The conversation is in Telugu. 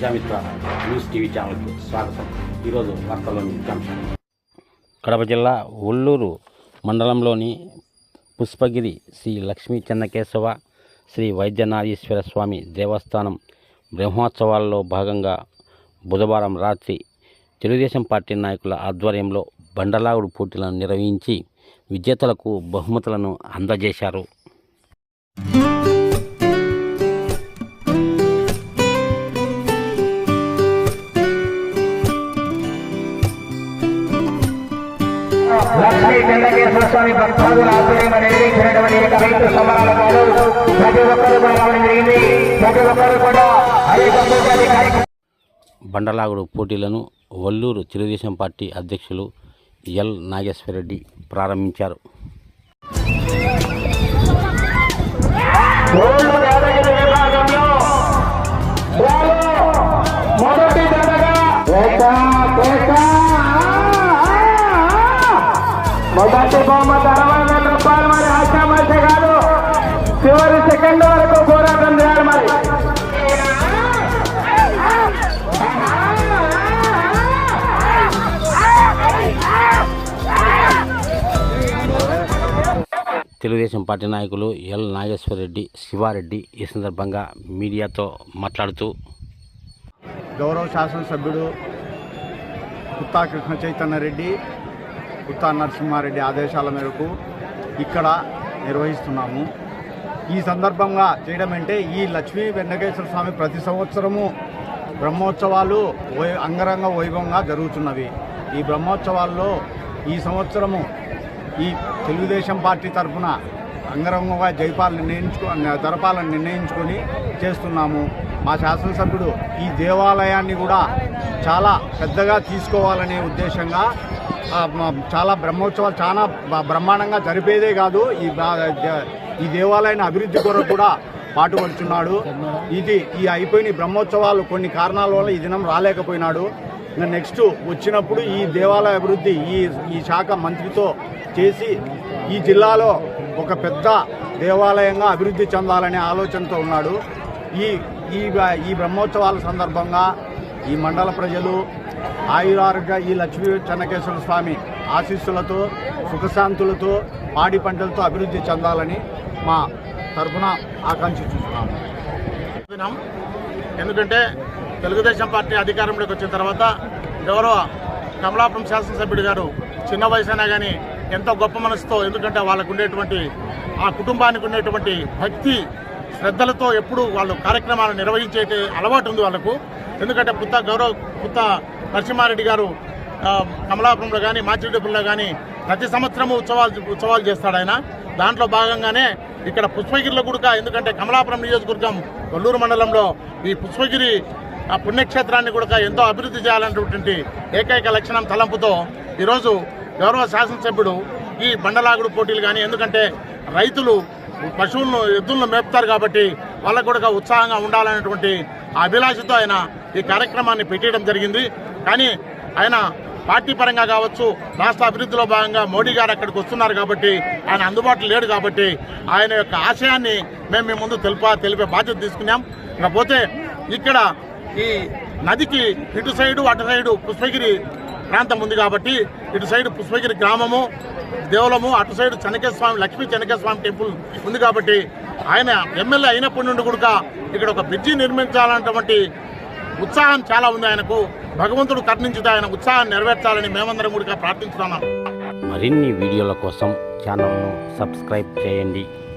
ప్రజామిత్ర న్యూస్ టీవీ ఛానల్కి స్వాగతం. ఈరోజు వార్తల్లోని ముఖ్యాంశాలు కడప జిల్లా ఒల్లూరు మండలంలోని పుష్పగిరి శ్రీ లక్ష్మీ చెన్నకేశవ శ్రీ వైద్యనారీశ్వర స్వామి దేవస్థానం బ్రహ్మోత్సవాల్లో భాగంగా బుధవారం రాత్రి తెలుగుదేశం పార్టీ నాయకుల ఆధ్వర్యంలో బండలాగుడు పోటీలను నిర్వహించి విజేతలకు బహుమతులను అందజేశారు. లక్ష్మీ చెన్నకేశ్వర స్వామి భక్తుల ఆధ్వర్యంగా నిర్వహించినటువంటి యొక్క రైతు సంబరాల ప్రతి ఒక్కరు కూడా రావడం జరిగింది. ప్రతి ఒక్కరు కూడా బండలాగుడు పోటీలను వల్లూరు తెలుగుదేశం పార్టీ అధ్యక్షులు ఎల్ నాగేశ్వరరెడ్డి ప్రారంభించారు. మొదటి బహుమతి అరవై వేల రూపాయలు మరి ఆశామాష కాదు చివరి సెకండ్ వరకు పోరాటం చేయాలి మరి. తెలుగుదేశం పార్టీ నాయకులు ఎల్ నాగేశ్వరరెడ్డి శివారెడ్డి ఈ సందర్భంగా మీడియాతో మాట్లాడుతూ గౌరవ శాసనసభ్యుడు పుత్తా కృష్ణ చైతన్య రెడ్డి పుత్తా నరసింహారెడ్డి ఆదేశాల మేరకు ఇక్కడ నిర్వహిస్తున్నాము. ఈ సందర్భంగా చేయడం అంటే ఈ లక్ష్మీ వెంకటేశ్వర స్వామి ప్రతి సంవత్సరము బ్రహ్మోత్సవాలు వై అంగరంగ వైభవంగా జరుగుతున్నవి. ఈ బ్రహ్మోత్సవాల్లో ఈ సంవత్సరము ఈ తెలుగుదేశం పార్టీ తరఫున అంగరంగంగా జైపాలు నిర్ణయించుకు జరపాలని నిర్ణయించుకొని చేస్తున్నాము. మా శాసనసభ్యుడు ఈ దేవాలయాన్ని కూడా చాలా పెద్దగా తీసుకోవాలనే ఉద్దేశంగా చాలా బ్రహ్మోత్సవాలు చాలా బ్రహ్మాండంగా జరిపేదే కాదు. ఈ ఈ దేవాలయాన్ని అభివృద్ధి కొరకు కూడా పాటుపడుచున్నాడు. ఇది ఈ అయిపోయిన బ్రహ్మోత్సవాలు కొన్ని కారణాల వల్ల ఈ దినం రాలేకపోయినాడు. నెక్స్ట్ వచ్చినప్పుడు ఈ దేవాలయ అభివృద్ధి ఈ ఈ శాఖ మంత్రితో చేసి ఈ జిల్లాలో ఒక పెద్ద దేవాలయంగా అభివృద్ధి చెందాలనే ఆలోచనతో ఉన్నాడు. ఈ ఈ బ్రహ్మోత్సవాల సందర్భంగా ఈ మండల ప్రజలు ఆయురారుగా ఈ లక్ష్మీ చెన్నకేశ్వర స్వామి ఆశీస్సులతో సుఖశాంతులతో పాడి పంటలతో అభివృద్ధి చెందాలని మా తరఫున ఆకాంక్షిస్తున్నాము ఎందుకంటే తెలుగుదేశం పార్టీ అధికారంలోకి వచ్చిన తర్వాత గౌరవ కమలాపురం శాసనసభ్యుడు గారు చిన్న వయసైనా కానీ ఎంతో గొప్ప మనసుతో ఎందుకంటే వాళ్ళకు ఉండేటువంటి ఆ కుటుంబానికి ఉండేటువంటి భక్తి శ్రద్ధలతో ఎప్పుడు వాళ్ళు కార్యక్రమాలు నిర్వహించే అలవాటు ఉంది వాళ్ళకు. ఎందుకంటే పుత్త గౌరవ పుత్త నరసింహారెడ్డి గారు కమలాపురంలో కానీ మాచిరెడ్డిపురంలో కానీ ప్రతి సంవత్సరము ఉత్సవాలు ఉత్సవాలు చేస్తాడు ఆయన. దాంట్లో భాగంగానే ఇక్కడ పుష్పగిరిలో కూడా ఎందుకంటే కమలాపురం నియోజకవర్గం కొల్లూరు మండలంలో ఈ పుష్పగిరి ఆ పుణ్యక్షేత్రాన్ని కూడా ఎంతో అభివృద్ధి చేయాలనేటువంటి ఏకైక లక్షణం తలంపుతో ఈరోజు గౌరవ శాసనసభ్యుడు ఈ బండలాగుడు పోటీలు కానీ ఎందుకంటే రైతులు పశువులను ఎద్దులను మేపుతారు కాబట్టి వాళ్ళకు కూడా ఉత్సాహంగా ఉండాలనేటువంటి అభిలాషతో ఆయన ఈ కార్యక్రమాన్ని పెట్టడం జరిగింది. కానీ ఆయన పార్టీ పరంగా కావచ్చు రాష్ట్ర అభివృద్ధిలో భాగంగా మోడీ గారు అక్కడికి వస్తున్నారు కాబట్టి ఆయన అందుబాటులో లేడు కాబట్టి ఆయన యొక్క ఆశయాన్ని మేము మీ ముందు తెలుప తెలిపే బాధ్యత తీసుకున్నాం. ఇకపోతే ఇక్కడ ఈ నదికి ఇటు సైడు అటు సైడు పుష్పగిరి ప్రాంతం ఉంది కాబట్టి ఇటు సైడ్ పుష్పగిరి గ్రామము దేవలము అటు సైడ్ చెనకేశ్వర స్వామి లక్ష్మీ చెనకేశ్వర స్వామి టెంపుల్ ఉంది కాబట్టి ఆయన ఎమ్మెల్యే అయినప్పటి నుండి కూడా ఇక్కడ ఒక బ్రిడ్జి నిర్మించాలన్నటువంటి ఉత్సాహం చాలా ఉంది ఆయనకు. భగవంతుడు కరుణించుతా ఆయన ఉత్సాహాన్ని నెరవేర్చాలని మేమందరం కూడా ప్రార్థిస్తున్నాం మరిన్ని వీడియోల కోసం ఛానల్ను సబ్స్క్రైబ్ చేయండి.